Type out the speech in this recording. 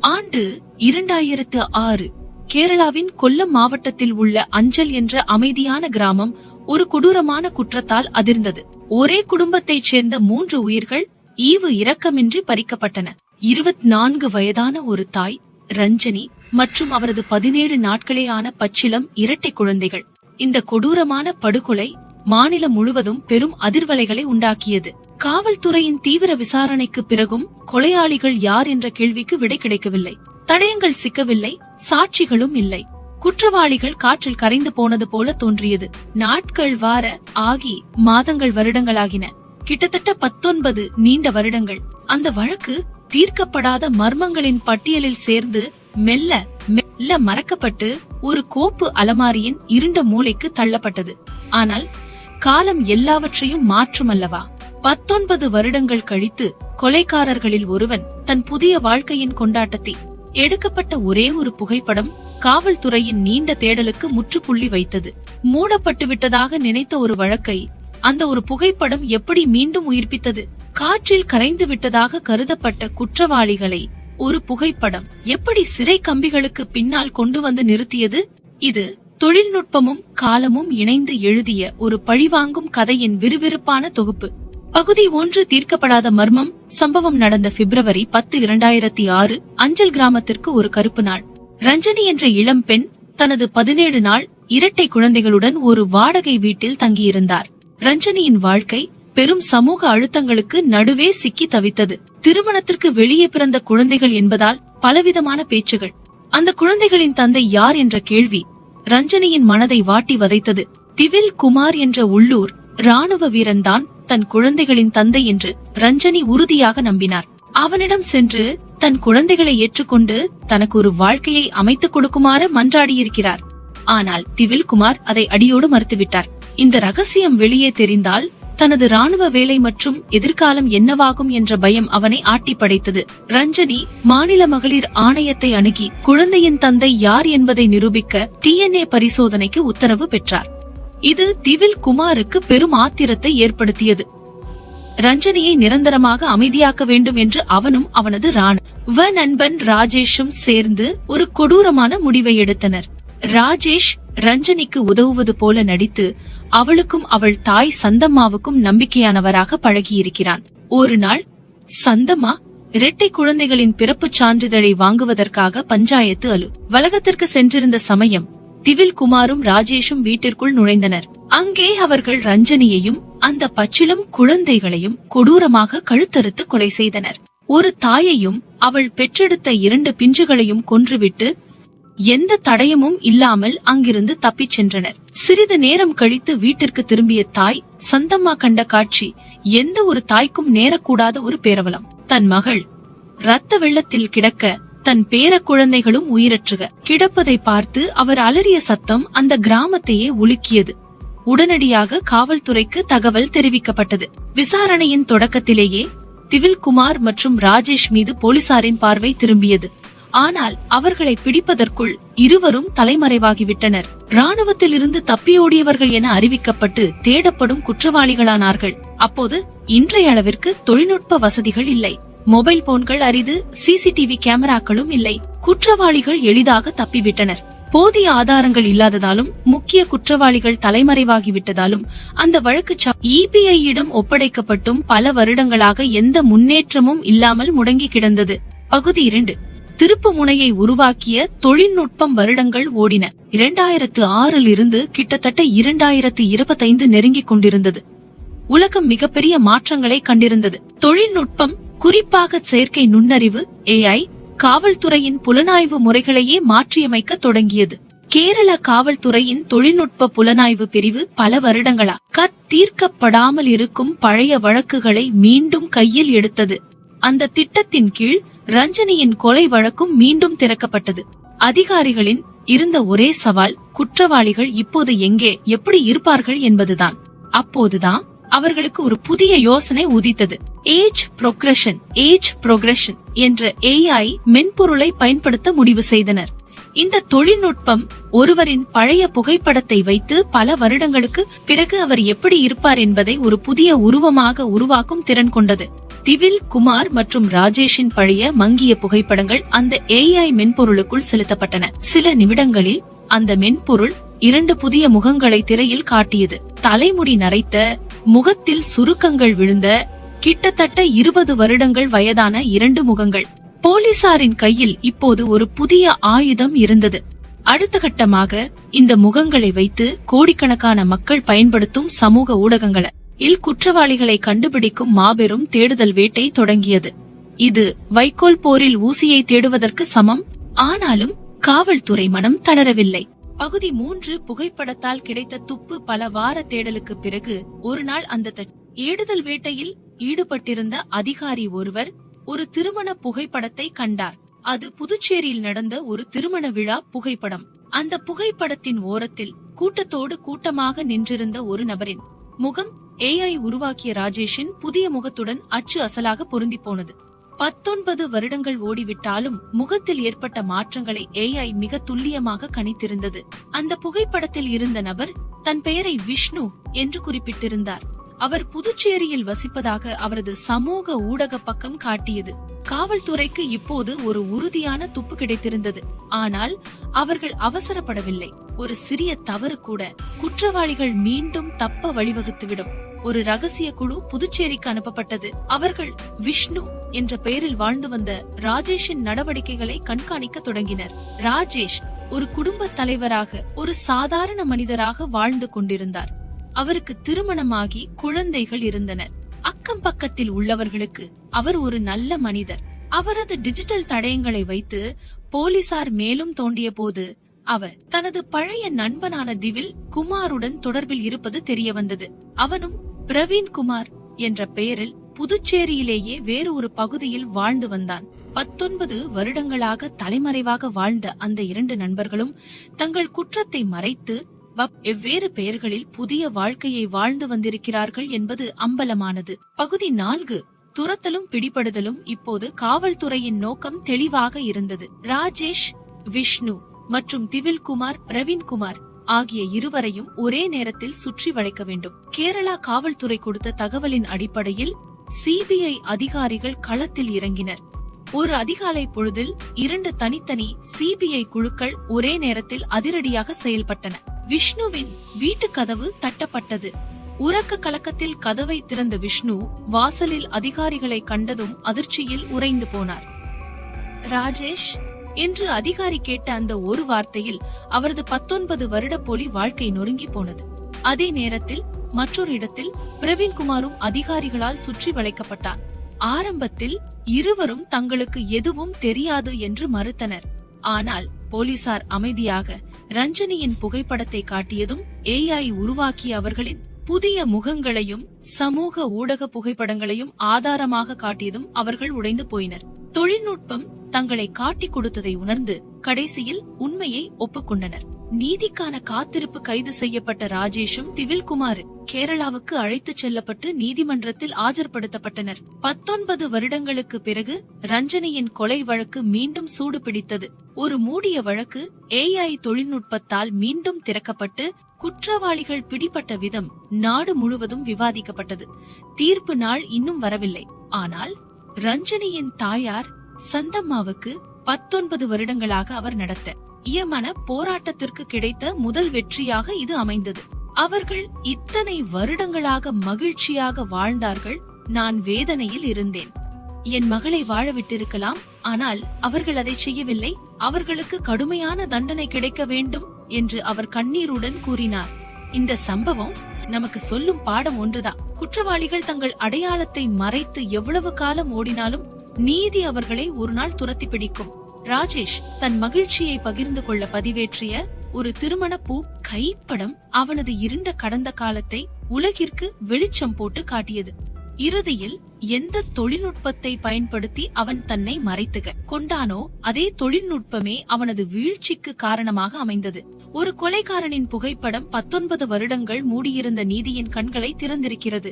ஆண்டு இரண்டாயிரத்து ஆறு கேரளாவின் கொல்லம் மாவட்டத்தில் உள்ள அஞ்சல் என்ற அமைதியான கிராமம் ஒரு கொடூரமான குற்றத்தால் அதிர்ந்தது. ஒரே குடும்பத்தைச் சேர்ந்த மூன்று உயிர்கள் ஈவு இரக்கமின்றி பறிக்கப்பட்டன. இருபத்தி நான்கு வயதான ஒரு தாய் ரஞ்சனி மற்றும் அவரது பதினேழு நாட்களேயான பச்சிலம் இரட்டை குழந்தைகள். இந்த கொடூரமான படுகொலை மாநிலம் முழுவதும் பெரும் அதிர்வலைகளை உண்டாக்கியது. காவல்துறையின் தீவிர விசாரணைக்கு பிறகும் கொலையாளிகள் யார் என்ற கேள்விக்கு விடை கிடைக்கவில்லை. தடயங்கள் சிக்கவில்லை சாட்சிகளும் இல்லை. குற்றவாளிகள் காற்றில் கரைந்து போனது போல தோன்றியது. நாட்கள் வார ஆகி மாதங்கள் வருடங்களாகின. கிட்டத்தட்ட பத்தொன்பது நீண்ட வருடங்கள். அந்த வழக்கு தீர்க்கப்படாத மர்மங்களின் பட்டியலில் சேர்ந்து மெல்ல மெல்ல மறக்கப்பட்டு ஒரு கோப்பு அலமாரியின் இருண்ட மூலைக்கு தள்ளப்பட்டது. ஆனால் காலம் எல்லாவற்றையும் மாற்றும் அல்லவா பத்தொன்பது வருடங்கள் கழித்து கொலைக்காரர்களில் ஒருவன் தன் புதிய வாழ்க்கையின் கொண்டாட்டத்தை எடுக்கப்பட்ட ஒரே ஒரு புகைப்படம் காவல்துறையின் நீண்ட தேடலுக்கு முற்றுப்புள்ளி வைத்தது. மூடப்பட்டு விட்டதாக நினைத்த ஒரு வழக்கை அந்த ஒரு புகைப்படம் எப்படி மீண்டும் உயிர்ப்பித்தது? காற்றில் கரைந்து விட்டதாக கருதப்பட்ட குற்றவாளிகளை ஒரு புகைப்படம் எப்படி சிறை கம்பிகளுக்கு பின்னால் கொண்டு வந்து நிறுத்தியது? இது தொழில்நுட்பமும் காலமும் இணைந்து எழுதிய ஒரு பழிவாங்கும் கதையின் விறுவிறுப்பான தொகுப்பு. பகுதி ஒன்று தீர்க்கப்படாத மர்மம் சம்பவம் நடந்த பிப்ரவரி பத்து இரண்டாயிரத்தி ஆறு அஞ்சல் கிராமத்திற்கு ஒரு கருப்பு நாள். ரஞ்சனி என்ற இளம் பெண் தனது பதினேழு நாள் இரட்டை குழந்தைகளுடன் ஒரு வாடகை வீட்டில் தங்கியிருந்தார். ரஞ்சனியின் வாழ்க்கை பெரும் சமூக அழுத்தங்களுக்கு நடுவே சிக்கி தவித்தது. திருமணத்திற்கு வெளியே பிறந்த குழந்தைகள் என்பதால் பலவிதமான பேச்சுகள். அந்த குழந்தைகளின் தந்தை யார் என்ற கேள்வி ரஞ்சனியின் மனதை வாட்டி வதைத்தது. திவில் குமார் என்ற உள்ளூர் ராணுவ வீரன்தான் தன் குழந்தைகளின் தந்தை என்று ரஞ்சனி உறுதியாக நம்பினார். அவனிடம் சென்று தன் குழந்தைகளை ஏற்றுக்கொண்டு தனக்கு ஒரு வாழ்க்கையை அமைத்துக் கொடுக்குமாறு மன்றாடியிருக்கிறார். ஆனால் திவில்குமார் அதை அடியோடு மறுத்துவிட்டார். இந்த ரகசியம் வெளியே தெரிந்தால் தனது ராணுவ வேலை மற்றும் எதிர்காலம் என்னவாகும் என்ற பயம் அவனை ஆட்டி படைத்தது. ரஞ்சனி மாநில மகளிர் ஆணையத்தை அணுகி குழந்தையின் தந்தை யார் என்பதை நிரூபிக்க டிஎன்ஏ பரிசோதனைக்கு உத்தரவு பெற்றார். இது திவில் குமாருக்கு பெரும் ஆத்திரத்தை ஏற்படுத்தியது. ரஞ்சனியை நிரந்தரமாக அமைதியாக்க வேண்டும் என்று அவனும் அவனது ராணுவ நண்பன் ராஜேஷும் சேர்ந்து ஒரு கொடூரமான முடிவை எடுத்தனர். ராஜேஷ் ரஞ்சனிக்கு உதவுவது போல நடித்து அவளுக்கும் அவள் தாய் சந்தம்மாவுக்கும் நம்பிக்கையானவராக பழகியிருக்கிறான். ஒரு நாள் சந்தம்மா இரட்டை குழந்தைகளின் பிறப்புச் சான்றிதழை வாங்குவதற்காக பஞ்சாயத்து அலு வலகத்திற்கு சென்றிருந்த சமயம் திவில் குமாரும் ராஜேஷும் வீட்டிற்குள் நுழைந்தனர். அங்கே அவர்கள் ரஞ்சனியையும் அந்த பச்சிலம் குழந்தைகளையும் கொடூரமாக கழுத்தறுத்து கொலை செய்தனர். ஒரு தாயையும் அவள் பெற்றெடுத்த இரண்டு பிஞ்சுகளையும் கொன்றுவிட்டு எந்த தடயமும் இல்லாமல் அங்கிருந்து தப்பிச் சென்றனர். சிறிது நேரம் கழித்து வீட்டிற்கு திரும்பிய தாய் சந்தம்மா கண்ட காட்சி எந்த ஒரு தாய்க்கும் நேரக்கூடாத ஒரு பேரவலம். தன் மகள் ரத்த வெள்ளத்தில் கிடக்க தன் பேர குழந்தைகளும் உயிரற்றுக. கிடப்பதை பார்த்து அவர் அலறிய சத்தம் அந்த கிராமத்தையே உலுக்கியது. உடனடியாக காவல்துறைக்கு தகவல் தெரிவிக்கப்பட்டது. விசாரணையின் தொடக்கத்திலேயே திவில்குமார் மற்றும் ராஜேஷ் மீது போலீசாரின் பார்வை திரும்பியது. ஆனால் அவர்களை பிடிப்பதற்குள் இருவரும் தலைமறைவாகிவிட்டனர். ராணுவத்தில் இருந்து தப்பியோடியவர்கள் என அறிவிக்கப்பட்டு தேடப்படும் குற்றவாளிகளானார்கள். அப்போது இன்றைய அளவிற்கு தொழில்நுட்ப வசதிகள் இல்லை. மொபைல் போன்கள் அரிது சிசிடிவி கேமராக்களும் இல்லை. குற்றவாளிகள் எளிதாக தப்பிவிட்டனர். போதிய ஆதாரங்கள் இல்லாததாலும் முக்கிய குற்றவாளிகள் தலைமறைவாகிவிட்டதாலும் அந்த வழக்கு இபிஐயிடம் ஒப்படைக்கப்பட்டும் பல வருடங்களாக எந்த முன்னேற்றமும் இல்லாமல் முடங்கி கிடந்தது. பகுதி இரண்டு. திருப்பு முனையை உருவாக்கிய தொழில்நுட்பம் வருடங்கள் ஓடின. இரண்டாயிரத்து ஆறில் இருந்து கிட்டத்தட்ட இரண்டாயிரத்து இருபத்தைந்து நெருங்கிக் கொண்டிருந்தது. உலகம் மிகப்பெரிய மாற்றங்களை கண்டிருந்தது. தொழில்நுட்பம் குறிப்பாக செயற்கை நுண்ணறிவு ஏஐ காவல்துறையின் புலனாய்வு முறைகளையே மாற்றியமைக்க தொடங்கியது. கேரள காவல்துறையின் தொழில்நுட்ப புலனாய்வு பிரிவு பல வருடங்களா கத் தீர்க்கப்படாமல் இருக்கும் பழைய வழக்குகளை மீண்டும் கையில் எடுத்தது. அந்த திட்டத்தின் கீழ் ரஞ்சனியின் கொலை வழக்கும் மீண்டும் திறக்கப்பட்டது. அதிகாரிகளின் இருந்த ஒரே சவால் குற்றவாளிகள் இப்போது எங்கே எப்படி இருப்பார்கள் என்பதுதான். அப்போதுதான் அவர்களுக்கு ஒரு புதிய யோசனை உதித்தது. ஏஜ் ப்ரொக்ரஷன் ஏஜ் ப்ரொக்ரஷன் என்ற ஏஐ மென்பொருளை பயன்படுத்த முடிவு செய்தனர். இந்த தொழில்நுட்பம் ஒருவரின் பழைய புகைப்படத்தை வைத்து பல வருடங்களுக்கு பிறகு அவர் எப்படி இருப்பார் என்பதை ஒரு புதிய உருவமாக உருவாக்கும் திறன் கொண்டது. திவில் குமார் மற்றும் ராஜேஷின் பழைய மங்கிய புகைப்படங்கள் அந்த ஏஐ மென்பொருளுக்குள் செலுத்தப்பட்டன. சில நிமிடங்களில் அந்த மென்பொருள் இரண்டு புதிய முகங்களை திரையில் காட்டியது. தலைமுடி நரைத்த முகத்தில் சுருக்கங்கள் விழுந்த கிட்டத்தட்ட இருபது வருடங்கள் வயதான இரண்டு முகங்கள். போலீசாரின் கையில் இப்போது ஒரு புதிய ஆயுதம் இருந்தது. அடுத்த கட்டமாக இந்த முகங்களை வைத்து கோடிக்கணக்கான மக்கள் பயன்படுத்தும் சமூக ஊடகங்களை இல் குற்றவாளிகளை கண்டுபிடிக்கும் மாபெரும் தேடுதல் வேட்டை தொடங்கியது. இது வைக்கோல் போரில் ஊசியை தேடுவதற்கு சமம். ஆனாலும் காவல்துறை மனம் தளரவில்லை. பகுதி மூன்று புகைப்படத்தால் கிடைத்த துப்பு பல வார தேடலுக்கு பிறகு ஒரு நாள் அந்த த- ஏடுதல் வேட்டையில் ஈடுபட்டிருந்த அதிகாரி ஒருவர் ஒரு திருமண புகைப்படத்தை கண்டார். அது புதுச்சேரியில் நடந்த ஒரு திருமண விழா புகைப்படம். அந்த புகைப்படத்தின் ஓரத்தில் கூட்டத்தோடு கூட்டமாக நின்றிருந்த ஒரு நபரின் முகம் ஏஐ உருவாக்கிய ராஜேஷின் புதிய முகத்துடன் அச்சு அசலாக பொருந்தி போனது. பத்தொன்பது வருடங்கள் ஓடிவிட்டாலும் முகத்தில் ஏற்பட்ட மாற்றங்களை ஏஐ மிக துல்லியமாக கணித்திருந்தது. அந்த புகைப்படத்தில் இருந்த நபர் தன் பெயரை விஷ்ணு என்று குறிப்பிட்டிருந்தார். அவர் புதுச்சேரியில் வசிப்பதாக அவரது சமூக ஊடக பக்கம் காட்டியது. காவல்துறைக்கு இப்போது ஒரு உறுதியான துப்பு கிடைத்திருந்தது. ஆனால் அவர்கள் அவசரப்படவில்லை. ஒரு சிறிய தவறு கூட குற்றவாளிகள் மீண்டும் தப்ப வழிவகுத்துவிடும். ஒரு ரகசிய குழு புதுச்சேரிக்கு அனுப்பப்பட்டது. அவர்கள் விஷ்ணு என்ற பெயரில் வாழ்ந்து வந்த ராஜேஷின் நடவடிக்கைகளை கண்காணிக்க தொடங்கினர். ராஜேஷ் ஒரு குடும்ப தலைவராக ஒரு சாதாரண மனிதராக வாழ்ந்து கொண்டிருந்தார். அவருக்கு திருமணமாகி குழந்தைகள் இருந்தனர். அக்கம் பக்கத்தில் உள்ளவர்களுக்கு அவர் ஒரு நல்ல மனிதர். அவரது டிஜிட்டல் தடயங்களை வைத்து போலீசார் மேலும் தோண்டிய போது அவர் தனது பழைய நண்பனான திவில் குமாருடன் தொடர்பில் இருப்பது தெரிய வந்தது அவனும் பிரவீன்குமார் என்ற பெயரில் புதுச்சேரியிலேயே வேறு ஒரு பகுதியில் வாழ்ந்து வந்தான். பத்தொன்பது வருடங்களாக தலைமறைவாக வாழ்ந்த அந்த இரண்டு நண்பர்களும் தங்கள் குற்றத்தை மறைத்து வப்- வெவ்வேறு பெயர்களில் புதிய வாழ்க்கையை வாழ்ந்து வந்திருக்கிறார்கள் என்பது அம்பலமானது. பகுதி நான்கு துரத்தலும் பிடிபடுதலும் இப்போது காவல்துறையின் நோக்கம் தெளிவாக இருந்தது. ராஜேஷ் விஷ்ணு மற்றும் திவில்குமார் பிரவீன்குமார் ஆகிய இருவரையும் ஒரே நேரத்தில் சுற்றி வளைக்க வேண்டும். கேரளா காவல்துறை கொடுத்த தகவலின் அடிப்படையில் சிபிஐ அதிகாரிகள் களத்தில் இறங்கினர். ஒரு அதிகாலை பொழுதில் இரண்டு தனித்தனி சிபிஐ குழுக்கள் ஒரே நேரத்தில் அதிரடியாக செயல்பட்டன. விஷ்ணுவின் வீட்டு கதவு தட்டப்பட்டது. உறக்க கலக்கத்தில் கதவை திறந்த விஷ்ணு வாசலில் அதிகாரிகளை கண்டதும் அதிர்ச்சியில் உறைந்து போனார். ராஜேஷ் என்று அதிகாரி கேட்ட அந்த ஒரு வார்த்தையில் அவரது பத்தொன்பது வருட போலி வாழ்க்கை நொறுங்கி போனது. அதே நேரத்தில் மற்றொரு இடத்தில் பிரவீன்குமாரும் அதிகாரிகளால் சுற்றி வளைக்கப்பட்டான் ஆரம்பத்தில் இருவரும் தங்களுக்கு எதுவும் தெரியாது என்று மறுத்தனர். ஆனால் போலீசார் அமைதியாக ரஞ்சனியின் புகைப்படத்தை காட்டியதும் ஏஐ உருவாக்கிய அவர்களின் புதிய முகங்களையும் சமூக ஊடக புகைப்படங்களையும் ஆதாரமாக காட்டியதும் அவர்கள் உடைந்து போயினர். தொழில்நுட்பம் தங்களை காட்டிக் கொடுத்ததை உணர்ந்து கடைசியில் உண்மையை ஒப்புக்கொண்டனர். நீதிக்கான காத்திருப்பு கைது செய்யப்பட்ட ராஜேஷும் திவில்குமார் கேரளாவுக்கு அழைத்துச் செல்லப்பட்டு நீதிமன்றத்தில் ஆஜர்படுத்தப்பட்டனர். பத்தொன்பது வருடங்களுக்கு பிறகு ரஞ்சனியின் கொலை வழக்கு மீண்டும் சூடு பிடித்தது ஒரு மூடிய வழக்கு ஏஐ தொழில்நுட்பத்தால் மீண்டும் திறக்கப்பட்டு குற்றவாளிகள் பிடிபட்ட விதம் நாடு முழுவதும் விவாதிக்கப்பட்டது. தீர்ப்பு நாள் இன்னும் வரவில்லை. ஆனால் ரஞ்சனியின் தாயார் சந்தம்மாவுக்கு பத்தொன்பது வருடங்களாக அவர் நடத்த இயமன போராட்டத்திற்கு கிடைத்த முதல் வெற்றியாக இது அமைந்தது. அவர்கள் இத்தனை வருடங்களாக மகிழ்ச்சியாக வாழ்ந்தார்கள். நான் வேதனையில் இருந்தேன். என் மகளை வாழ விட்டிருக்கலாம் ஆனால் அவர்கள் அதை செய்யவில்லை. அவர்களுக்கு கடுமையான தண்டனை கிடைக்க வேண்டும் என்று அவர் கண்ணீருடன் கூறினார். இந்த சம்பவம் நமக்கு சொல்லும் பாடம் ஒன்றுதான். குற்றவாளிகள் தங்கள் அடையாளத்தை மறைத்து எவ்வளவு காலம் ஓடினாலும் நீதி அவர்களை ஒரு நாள் துரத்தி பிடிக்கும். ராஜேஷ் தன் மகிழ்ச்சியை பகிர்ந்து கொள்ள பதிவேற்றிய ஒரு திருமண பூ கைப்படம் அவனது இருண்ட கடந்த காலத்தை உலகிற்கு வெளிச்சம் போட்டு காட்டியது. இறுதியில் எந்த தொழில்நுட்பத்தை பயன்படுத்தி அவன் தன்னை மறைத்துக. கொண்டானோ அதே தொழில்நுட்பமே அவனது வீழ்ச்சிக்கு காரணமாக அமைந்தது. ஒரு கொலைகாரனின் புகைப்படம் பத்தொன்பது வருடங்கள் மூடியிருந்த நீதியின் கண்களை திறந்திருக்கிறது.